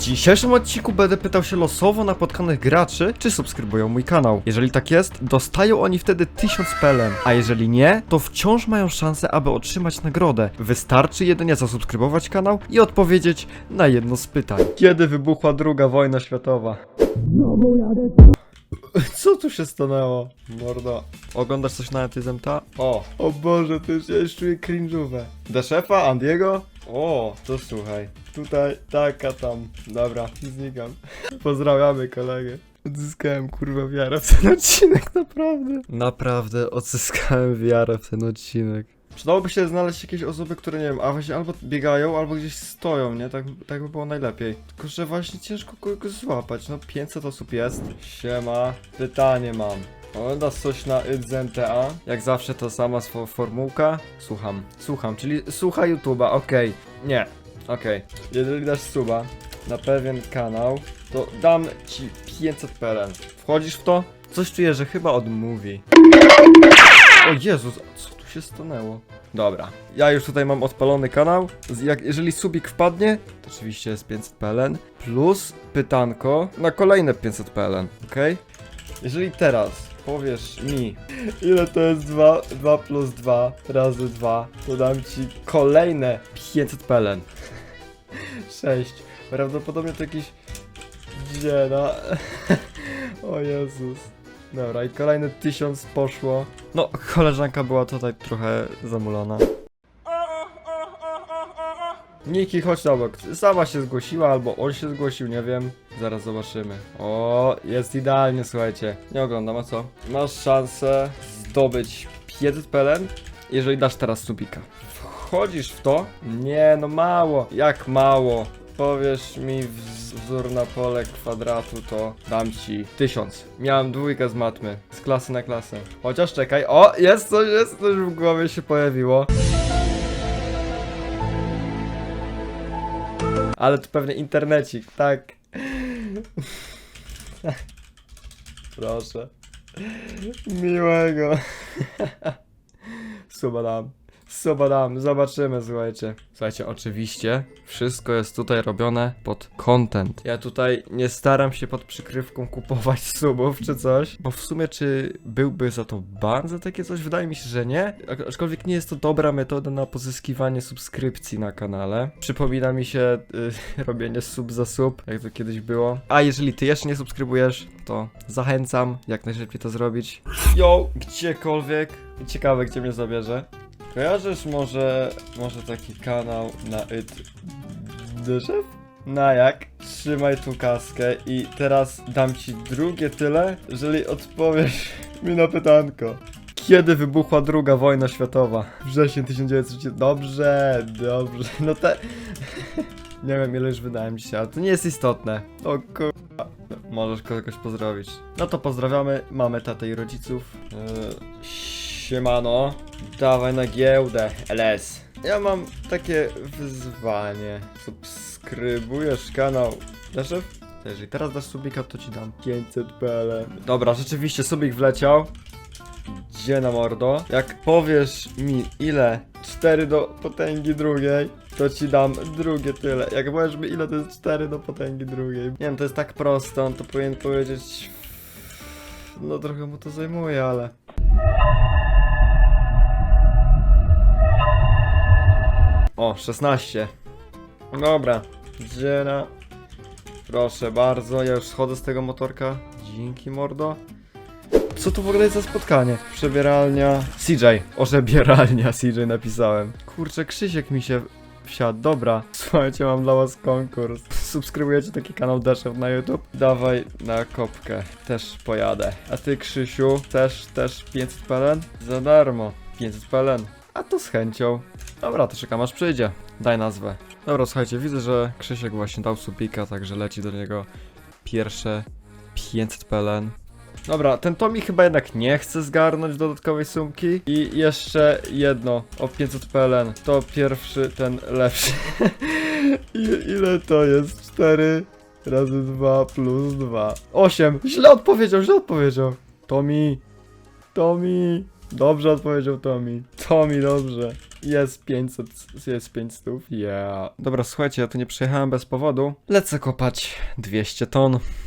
W dzisiejszym odcinku będę pytał się losowo napotkanych graczy, czy subskrybują mój kanał. Jeżeli tak jest, dostają oni wtedy 1000 PLN, a jeżeli nie, to wciąż mają szansę, aby otrzymać nagrodę. Wystarczy jedynie zasubskrybować kanał i odpowiedzieć na jedno z pytań. Kiedy wybuchła druga wojna światowa? Co tu się stanęło? Mordo. Oglądasz coś na Etyzemta? O, o Boże, to już ja już czuję cringe'ówę. Deszefa, Andiego? O, to słuchaj. Tutaj taka tam. Dobra, znikam. Pozdrawiamy kolegę. Odzyskałem kurwa wiarę w ten odcinek, naprawdę. Naprawdę odzyskałem wiarę w ten odcinek. Przydałoby się znaleźć jakieś osoby, które nie wiem, a właśnie albo biegają, albo gdzieś stoją, nie? Tak, tak by było najlepiej. Tylko, że właśnie ciężko kogoś złapać. No 500 osób jest. Siema. Pytanie mam. Oglądasz coś na YZNTA? Jak zawsze to sama formułka? Słucham. Słucham, czyli słucha YouTube'a, okej. Nie. Okej. Jeżeli dasz suba na pewien kanał, to dam ci 500 PLN. Wchodzisz w to? Coś czuję, że chyba odmówi. O Jezus, co tu się stanęło? Dobra, ja już tutaj mam odpalony kanał. Jak, jeżeli subik wpadnie, to oczywiście jest 500 PLN. Plus pytanko na kolejne 500 PLN, ok? Jeżeli teraz powiesz mi, ile to jest 2, 2 plus 2 razy 2, to dam ci kolejne 500 PLN. 6. Prawdopodobnie to jakiś dziena. o Jezus. Dobra, i kolejne 1000 poszło. No, koleżanka była tutaj trochę zamulona. Niki, chodź na bok. Sama się zgłosiła, albo on się zgłosił, nie wiem. Zaraz zobaczymy. O, jest idealnie, słuchajcie. Nie oglądam, a co? Masz szansę zdobyć 500 PLN, jeżeli dasz teraz subika. Wchodzisz w to? Nie, no mało. Jak mało? Powiesz mi wz- wzór na pole kwadratu, to dam ci 1000. Miałem dwójkę z matmy, z klasy na klasę. Chociaż czekaj, o, jest coś, jest coś w głowie się pojawiło. Ale to pewnie internecik, tak. Proszę. Miłego. Suba dam. Suba dam, zobaczymy, słuchajcie. Słuchajcie, oczywiście wszystko jest tutaj robione pod content. Ja tutaj nie staram się pod przykrywką kupować subów czy coś, bo w sumie czy byłby za to ban za takie coś? Wydaje mi się, że nie. Aczkolwiek nie jest to dobra metoda na pozyskiwanie subskrypcji na kanale. Przypomina mi się y, robienie sub za sub, jak to kiedyś było. A jeżeli ty jeszcze nie subskrybujesz, to zachęcam jak najszybciej to zrobić. Yo, gdziekolwiek. Ciekawe, gdzie mnie zabierze. Kojarzysz może, może taki kanał na it drzew? Na jak? Trzymaj tu kaskę i teraz dam ci drugie tyle, jeżeli odpowiesz mi na pytanko. Kiedy wybuchła druga wojna światowa? Wrzesień 1930. Dobrze, dobrze. No te... Nie wiem ile już wydałem dzisiaj, ale to nie jest istotne. O kurwa. Możesz kogoś pozdrowić. No to pozdrawiamy mamy, tatę i rodziców. Yy, siemano. Dawaj na giełdę, LS. Ja mam takie wyzwanie. Subskrybujesz kanał Deszef? Jeżeli teraz dasz subika, to ci dam 500 PL. Dobra, rzeczywiście subik wleciał. Gdzie na mordo? Jak powiesz mi ile 4 do potęgi drugiej, to ci dam drugie tyle. Jak powiesz mi ile to jest 4 do potęgi drugiej. Nie wiem, to jest tak proste, on to powinien powiedzieć... No trochę mu to zajmuje, ale... O, 16. Dobra, dziena. Proszę bardzo, ja już schodzę z tego motorka. Dzięki, mordo. Co to w ogóle jest za spotkanie? Przebieralnia... CJ. Ożebieralnia CJ napisałem. Kurczę, Krzysiek mi się wsiadł. Dobra. Słuchajcie, mam dla was konkurs. Subskrybujecie taki kanał Dashew na YouTube? Dawaj na kopkę. Też pojadę. A ty, Krzysiu, też, też 500 PLN? Za darmo. 500 PLN. A to z chęcią. Dobra, to czekam aż przyjdzie. Daj nazwę. Dobra, słuchajcie, widzę, że Krzysiek właśnie dał subika, także leci do niego pierwsze 500 PLN. Dobra, ten Tomi chyba jednak nie chce zgarnąć dodatkowej sumki. I jeszcze jedno o 500 PLN. To pierwszy, ten lepszy. I, ile to jest? 4 razy 2 plus 2. 8. Źle odpowiedział, źle odpowiedział. Tomi. Tomi. Dobrze odpowiedział Tomi. Tomi, dobrze. Jest 500, jest 500. Yeah. Dobra, słuchajcie, ja tu nie przyjechałem bez powodu. Lecę kopać 200 ton.